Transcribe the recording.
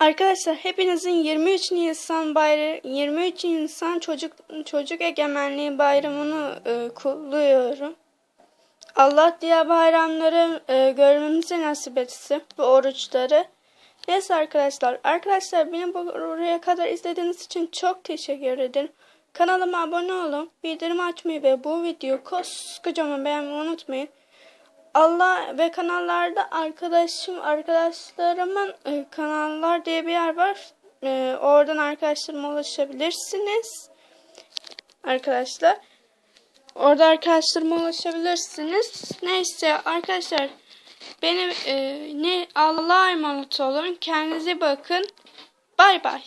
Arkadaşlar hepinizin 23 Nisan bayramı 23 Nisan çocuk çocuk egemenliği bayramını e, kutluyorum. Allah diğer bayramları e, görmemizi nasip etsin bu oruçları. Neyse arkadaşlar. Arkadaşlar beni buraya kadar izlediğiniz için çok teşekkür ederim. Kanalıma abone olun. Bildirim açmayı ve bu videoyu koskocaman beğenmeyi unutmayın. Allah ve kanallarda arkadaşım arkadaşlarımın e, kanallar diye bir yer var. E, oradan arkadaşlarıma ulaşabilirsiniz. Arkadaşlar. Orada arkadaşlarıma ulaşabilirsiniz. Neyse arkadaşlar benim e, ne Allah'a emanet olun. Kendinize bakın. Bay bay.